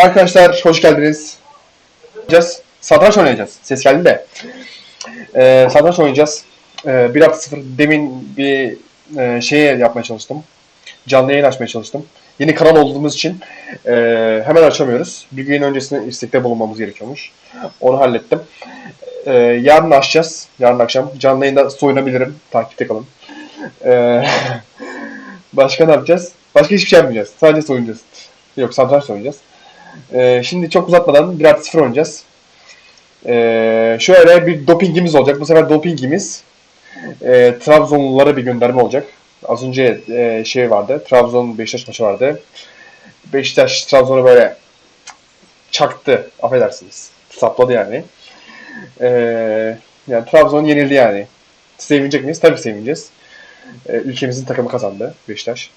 Arkadaşlar hoş geldiniz. Satranç oynayacağız. Ses geldi de. Ee, satranç oynayacağız. Ee, 1 0 demin bir e, şeye yapmaya çalıştım. Canlı yayın açmaya çalıştım. Yeni kanal olduğumuz için e, hemen açamıyoruz. Bir gün öncesinde istekte bulunmamız gerekiyormuş. Onu hallettim. E, yarın açacağız. Yarın akşam. Canlı yayında soyunabilirim. Takipte kalın. E, başka ne yapacağız? Başka hiçbir şey yapmayacağız. Sadece soyunacağız. Yok satranç oynayacağız. Ee, şimdi çok uzatmadan 1 artı 0 oynayacağız. Ee, şöyle bir dopingimiz olacak. Bu sefer dopingimiz e, Trabzonlulara bir gönderme olacak. Az önce e, şey vardı. Trabzon Beşiktaş maçı vardı. Beşiktaş Trabzon'u böyle çaktı. Affedersiniz. Sapladı yani. Ee, yani Trabzon yenildi yani. Sevinecek miyiz? Tabii sevineceğiz. Ee, ülkemizin takımı kazandı Beşiktaş.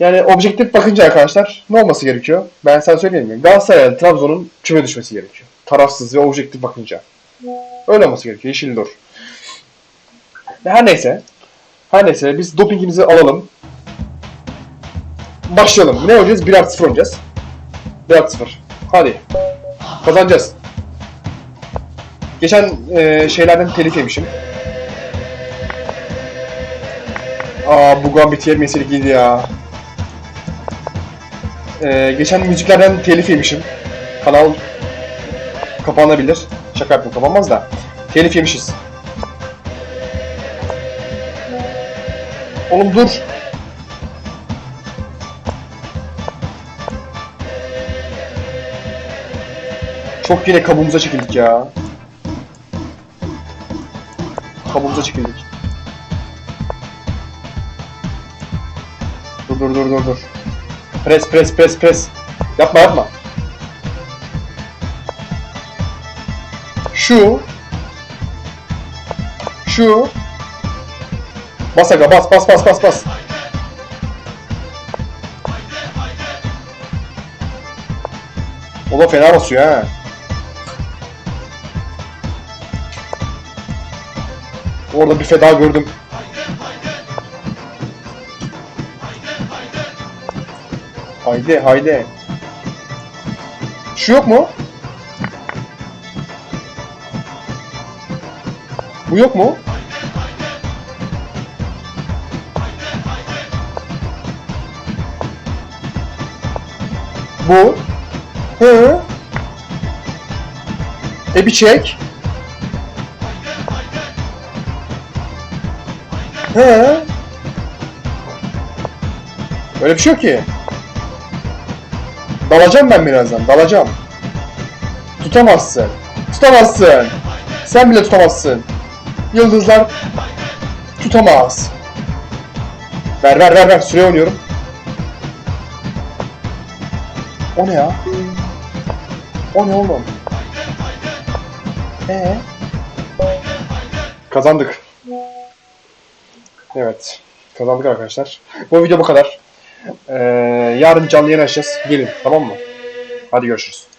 Yani objektif bakınca arkadaşlar ne olması gerekiyor? Ben sana söyleyeyim mi? Galatasaray Trabzon'un küme düşmesi gerekiyor. Tarafsız ve objektif bakınca. Öyle olması gerekiyor. Yeşil dur. Her neyse. Her neyse biz dopingimizi alalım. Başlayalım. Ne oynayacağız? 1 artı 0 oynayacağız. 1 artı 0. Hadi. Kazanacağız. Geçen e, şeylerden telif yemişim. Aa bu Gambit yemesi ilgili ya. Ee, geçen müziklerden telif yemişim. Kanal kapanabilir. Şaka yaptım kapanmaz da. Telif yemişiz. Oğlum dur. Çok yine kabuğumuza çekildik ya. Kabuğumuza çekildik. Dur dur dur dur dur. Pres pres pres pres. Yapma yapma. Şu. Şu. Bas aga bas bas bas bas bas. O da fena basıyor ha. Orada bir feda gördüm. Haydi haydi. Şu yok mu? Bu yok mu? Bu. Hı. E bir çek. Hı. Öyle bir şey yok ki. Dalacağım ben birazdan, dalacağım. Tutamazsın. Tutamazsın. Sen bile tutamazsın. Yıldızlar tutamaz. Ver ver ver ver, süre oynuyorum. O ne ya? O ne oğlum? Ee? Kazandık. Evet. Kazandık arkadaşlar. Bu video bu kadar. Ee, yarın canlı yayın açacağız. Gelin tamam mı? Hadi görüşürüz.